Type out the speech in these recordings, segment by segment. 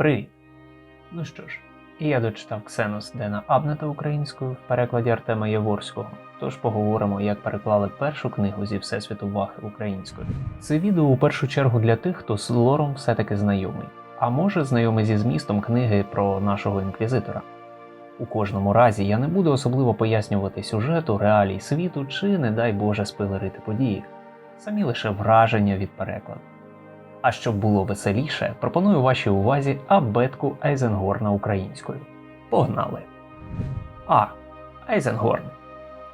Привіт! Ну що ж, і я дочитав Ксенос Дена Абнета українською в перекладі Артема Яворського. Тож поговоримо, як переклали першу книгу зі Всесвіту Вахи українською. Це відео у першу чергу для тих, хто з лором все-таки знайомий, а може знайомий зі змістом книги про нашого інквізитора. У кожному разі я не буду особливо пояснювати сюжету, реалій світу чи, не дай Боже, спойлерити події, самі лише враження від перекладу. А щоб було веселіше, пропоную вашій увазі абетку Айзенгорна українською. Погнали! А. Айзенгорн.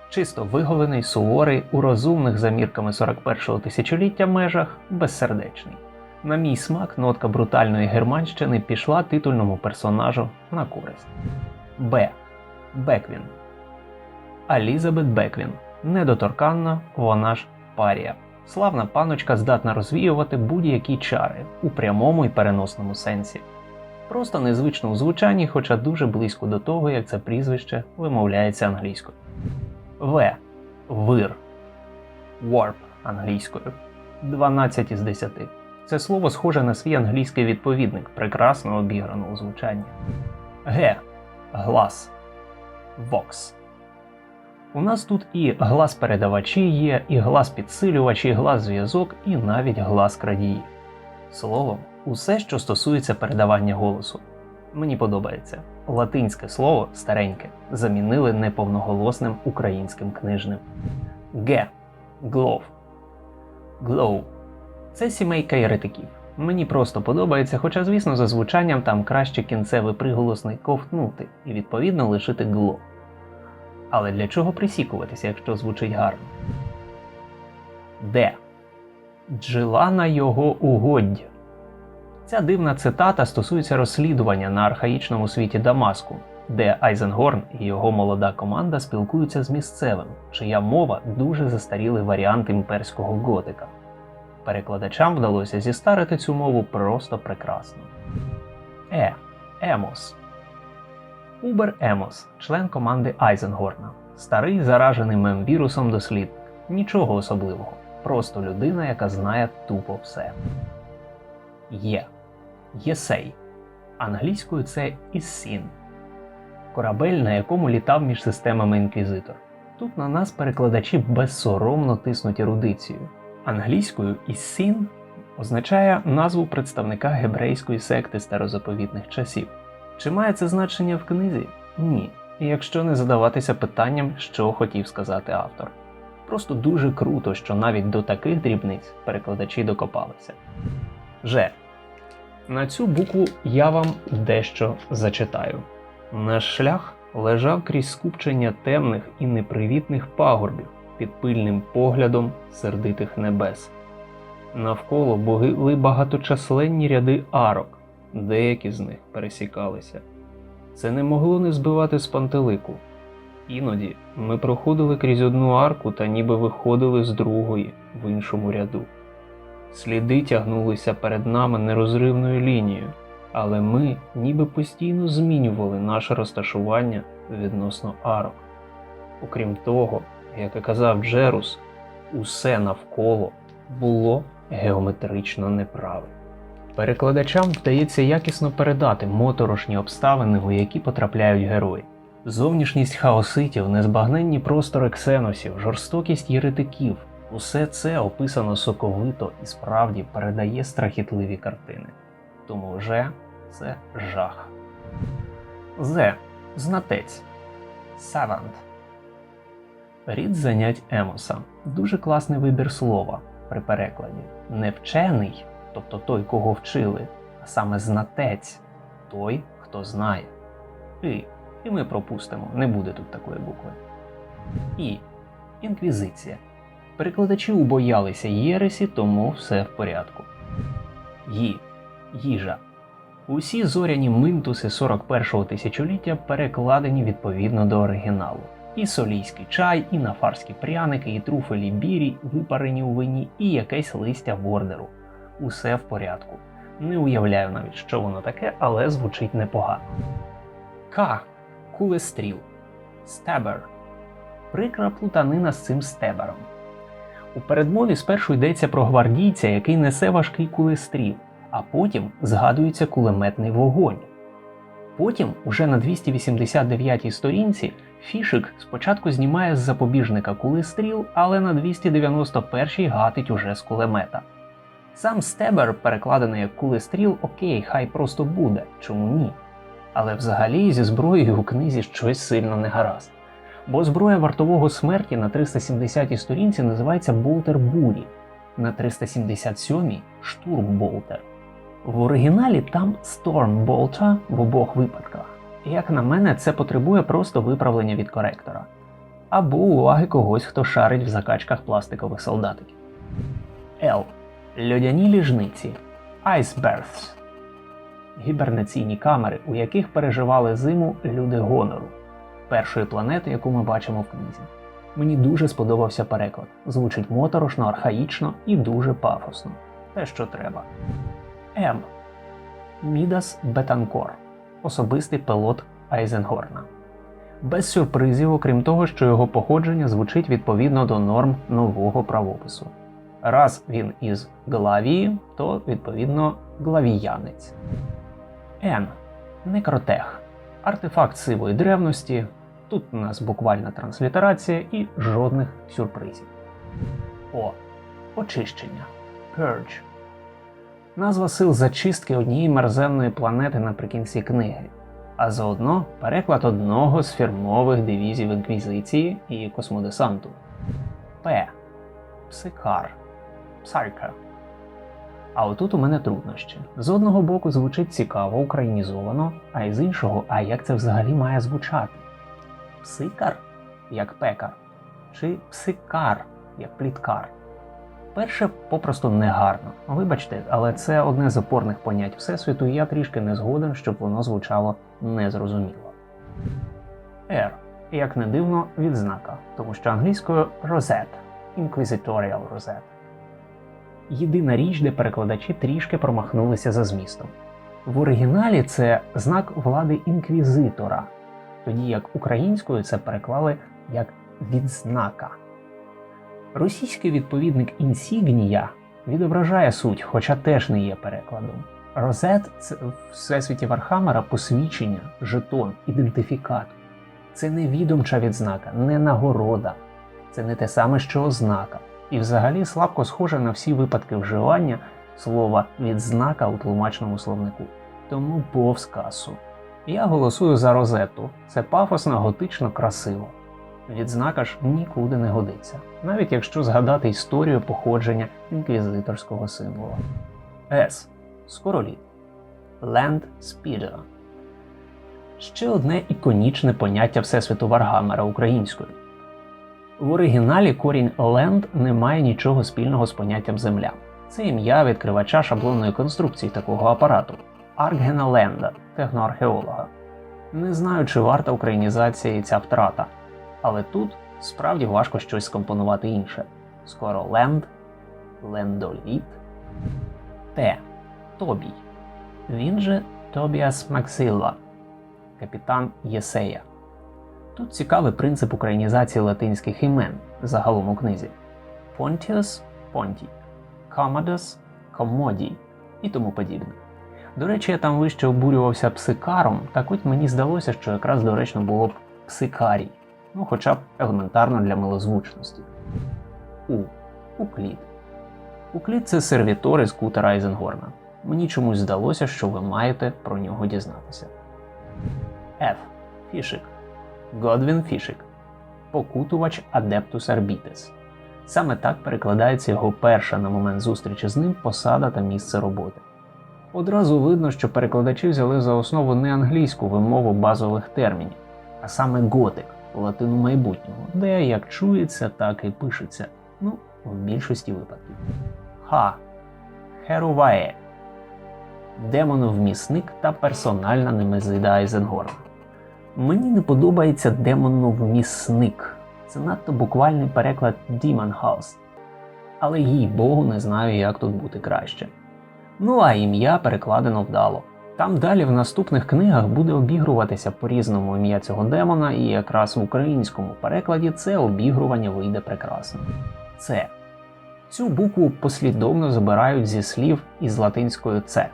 Чисто виголений, суворий, у розумних за мірками 41-го тисячоліття межах, безсердечний. На мій смак, нотка брутальної германщини пішла титульному персонажу на користь. Б. Беквін. Алізабет Беквін. Недоторканна, вона ж парія. Славна паночка здатна розвіювати будь-які чари у прямому і переносному сенсі. Просто незвично у звучанні, хоча дуже близько до того, як це прізвище вимовляється англійською. В. Вир. Warp англійською. 12 із 10. Це слово схоже на свій англійський відповідник, прекрасно обіграно у звучанні. Г. Глас. Vox. У нас тут і глас передавачі є, і глас підсилювачі, і глас зв'язок, і навіть глас крадії. Словом, усе, що стосується передавання голосу. Мені подобається. Латинське слово стареньке замінили неповноголосним українським книжним. Г. Глов. Глоу. Це сімейка єретиків. Мені просто подобається, хоча, звісно, за звучанням там краще кінцевий приголосний ковтнути і відповідно лишити гло. Але для чого присікуватися, якщо звучить гарно? Де? Джила на його угоддя. Ця дивна цитата стосується розслідування на архаїчному світі Дамаску, де Айзенгорн і його молода команда спілкуються з місцевим, чия мова дуже застарілий варіант імперського готика. Перекладачам вдалося зістарити цю мову просто прекрасно. Е. Емос. Убер Емос, член команди Айзенгорна, старий заражений мемвірусом дослідник. Нічого особливого, просто людина, яка знає тупо все. Є. Єсей. Англійською це Іссін. Корабель, на якому літав між системами інквізитор. Тут на нас перекладачі безсоромно тиснуть ерудицію. Англійською Іссін означає назву представника гебрейської секти старозаповітних часів. Чи має це значення в книзі? Ні. Якщо не задаватися питанням, що хотів сказати автор. Просто дуже круто, що навіть до таких дрібниць перекладачі докопалися. Ж. На цю букву я вам дещо зачитаю. Наш шлях лежав крізь скупчення темних і непривітних пагорбів під пильним поглядом сердитих небес. Навколо були багаточисленні ряди арок, деякі з них пересікалися. Це не могло не збивати з пантелику. Іноді ми проходили крізь одну арку та ніби виходили з другої в іншому ряду. Сліди тягнулися перед нами нерозривною лінією, але ми ніби постійно змінювали наше розташування відносно арок. Окрім того, як і казав Джерус, усе навколо було геометрично неправильно. Перекладачам вдається якісно передати моторошні обставини, у які потрапляють герої. Зовнішність хаоситів, незбагненні простори ксеносів, жорстокість єретиків усе це описано соковито і справді передає страхітливі картини. Тому вже це жах. З. Знатець. Савант. Рід занять Емоса. Дуже класний вибір слова при перекладі. Не вчений, тобто той, кого вчили, а саме знатець той, хто знає. І, і ми пропустимо, не буде тут такої букви. І. Інквізиція. Перекладачі убоялися Єресі, тому все в порядку. Ї. Їжа. Усі зоряні минтуси 41-го тисячоліття перекладені відповідно до оригіналу. І солійський чай, і нафарські пряники, і труфелі бірі, випарені у вині, і якесь листя вордеру. Усе в порядку. Не уявляю навіть, що воно таке, але звучить непогано. К. Кулестріл. Стебер. Прикра плутанина з цим стебером. У передмові спершу йдеться про гвардійця, який несе важкий кулестріл, а потім згадується кулеметний вогонь. Потім, уже на 289-й сторінці, Фішик спочатку знімає з запобіжника кули стріл, але на 291-й гатить уже з кулемета. Сам стебер, перекладений як кули стріл, окей, хай просто буде, чому ні? Але взагалі зі зброєю у книзі щось сильно не гаразд. Бо зброя вартового смерті на 370-й сторінці називається Болтер Бурі, на 377-й Штурм Болтер. В оригіналі там Storm Bolter в обох випадках. Як на мене, це потребує просто виправлення від коректора або уваги когось, хто шарить в закачках пластикових солдатиків. L. Льодяні ліжниці Ice Berths гібернаційні камери, у яких переживали зиму люди гонору, першої планети, яку ми бачимо в книзі. Мені дуже сподобався переклад. Звучить моторошно, архаїчно і дуже пафосно. Те, що треба. М. Мідас Бетанкор. Особистий пилот Айзенгорна. Без сюрпризів, окрім того, що його походження звучить відповідно до норм нового правопису. Раз він із Главії, то відповідно главіянець. Н. Некротех. Артефакт сивої древності. Тут у нас буквальна транслітерація і жодних сюрпризів. О. Очищення. Purge. Назва сил зачистки однієї мерзенної планети наприкінці книги, а заодно переклад одного з фірмових дивізів інквізиції і космодесанту. П. Псикар. Псарка. А отут у мене труднощі. З одного боку звучить цікаво, українізовано, а із іншого, а як це взагалі має звучати? Псикар як пекар, чи псикар як пліткар? Перше попросту негарно. Вибачте, але це одне з опорних понять Всесвіту, і я трішки не згоден, щоб воно звучало незрозуміло. R. Як не дивно, відзнака, тому що англійською Rosette – Inquisitorial Rosette. Єдина річ, де перекладачі трішки промахнулися за змістом. В оригіналі це знак влади інквізитора, тоді як українською це переклали як відзнака. Російський відповідник інсігнія відображає суть, хоча теж не є перекладом. Розет це в всесвіті Вархаммера посвідчення, жетон, ідентифікат. Це не відомча відзнака, не нагорода. Це не те саме, що ознака. І взагалі слабко схоже на всі випадки вживання слова відзнака у тлумачному словнику. Тому повз касу. Я голосую за розету. Це пафосно, готично, красиво. Відзнака ж нікуди не годиться, навіть якщо згадати історію походження інквізиторського символа. С. Скороліт. Land Speeder. Ще одне іконічне поняття Всесвіту Варгамера українською. В оригіналі корінь land не має нічого спільного з поняттям земля. Це ім'я відкривача шаблонної конструкції такого апарату Аркгена Ленда, техноархеолога. Не знаю, чи варта українізація і ця втрата, але тут справді важко щось скомпонувати інше. Скоро ленд, лендоліт, Т. Тобій. Він же Тобіас Максилла, капітан Єсея. Тут цікавий принцип українізації латинських імен загалом у книзі: Pontius Понтій, Commodus Комодій і тому подібне. До речі, я там вище обурювався псикаром, так от мені здалося, що якраз доречно було б псикарій, ну хоча б елементарно для милозвучності. У. Уклід. Уклід це сервітор із кутера Айзенгорна. Мені чомусь здалося, що ви маєте про нього дізнатися. F. Фішик. Годвін Фішик. Покутувач Адептус Арбітес. Саме так перекладається його перша на момент зустрічі з ним посада та місце роботи. Одразу видно, що перекладачі взяли за основу не англійську вимову базових термінів, а саме готик латину майбутнього, де як чується, так і пишеться. Ну, в більшості випадків. Х. Херуває. Демоновмісник та персональна немезида Айзенгорна. Мені не подобається демоновмісник. Це надто буквальний переклад Demon House. Але їй Богу не знаю, як тут бути краще. Ну а ім'я перекладено вдало. Там далі в наступних книгах буде обігруватися по-різному ім'я цього демона, і якраз в українському перекладі це обігрування вийде прекрасно. Це Цю букву послідовно забирають зі слів із латинською «це».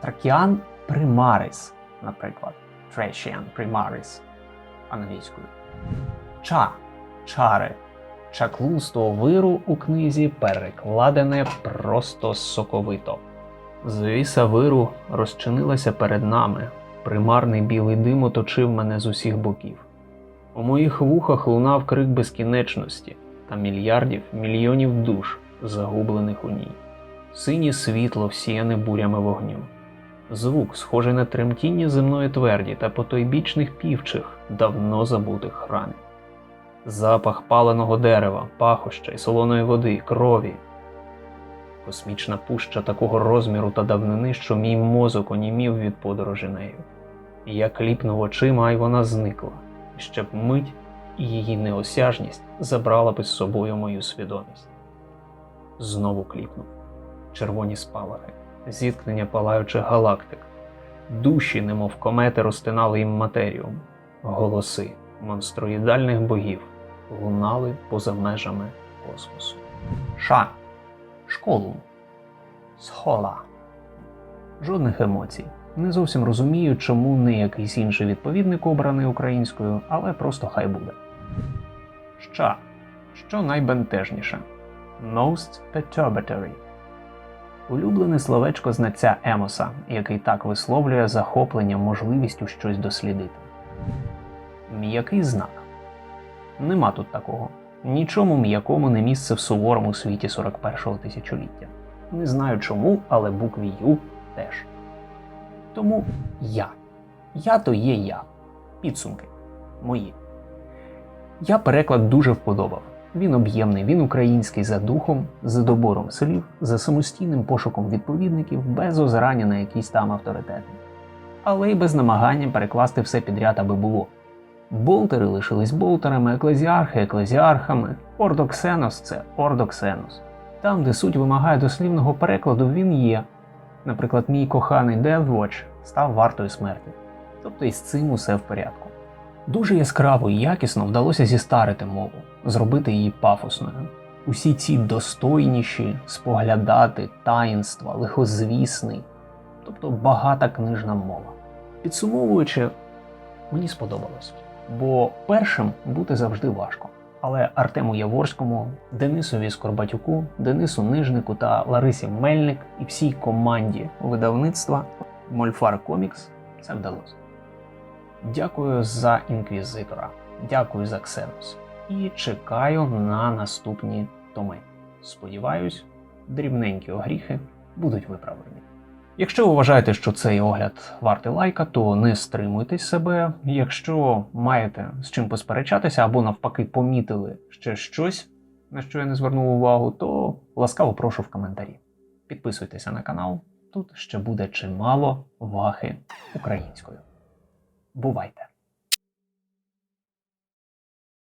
Тракіан примарис, наприклад, Трещіан примарис англійською. Ча чари. Чаклунство виру у книзі перекладене просто соковито. Звіса виру розчинилася перед нами. Примарний білий дим оточив мене з усіх боків. У моїх вухах лунав крик безкінечності та мільярдів мільйонів душ, загублених у ній. Синє світло всіяне бурями вогню. Звук, схожий на тремтіння земної тверді та потойбічних півчих, давно забутих храмів. Запах паленого дерева, пахоща й солоної води, крові. Космічна пуща такого розміру та давнини, що мій мозок онімів від подорожі нею. І Я кліпнув очима, й вона зникла. І ще мить, і її неосяжність забрала б із собою мою свідомість. Знову кліпнув. Червоні спалахи, зіткнення палаючих галактик. Душі, немов комети, розтинали їм матерію. Голоси монстроїдальних богів лунали поза межами космосу. Ша. Школу. Схола. Жодних емоцій. Не зовсім розумію, чому не якийсь інший відповідник обраний українською, але просто хай буде. Ща. Що найбентежніше. Most perturbatory. Улюблене словечко знаця Емоса, який так висловлює захоплення можливістю щось дослідити. М'який знак. Нема тут такого. Нічому м'якому не місце в суворому світі 41-го тисячоліття. Не знаю чому, але букві Ю теж. Тому я. Я то є я. Підсумки. Мої. Я переклад дуже вподобав. Він об'ємний, він український за духом, за добором слів, за самостійним пошуком відповідників, без озирання на якісь там авторитети. Але й без намагання перекласти все підряд, аби було. Болтери лишились болтерами, еклезіархи еклезіархами, ордоксенос це ордоксенос. Там, де суть вимагає дослівного перекладу, він є. Наприклад, мій коханий Deathwatch став вартою смерті. Тобто із цим усе в порядку. Дуже яскраво і якісно вдалося зістарити мову, зробити її пафосною. Усі ці достойніші, споглядати, таїнства, лихозвісний, тобто багата книжна мова. Підсумовуючи, мені сподобалось, бо першим бути завжди важко. Але Артему Яворському, Денисові Скорбатюку, Денису Нижнику та Ларисі Мельник і всій команді видавництва Мольфар Комікс це вдалося. Дякую за інквізитора, дякую за Ксенос і чекаю на наступні томи. Сподіваюсь, дрібненькі огріхи будуть виправлені. Якщо ви вважаєте, що цей огляд вартий лайка, то не стримуйтесь себе. Якщо маєте з чим посперечатися або навпаки помітили ще щось, на що я не звернув увагу, то ласкаво прошу в коментарі. Підписуйтеся на канал, тут ще буде чимало вахи українською. Бувайте!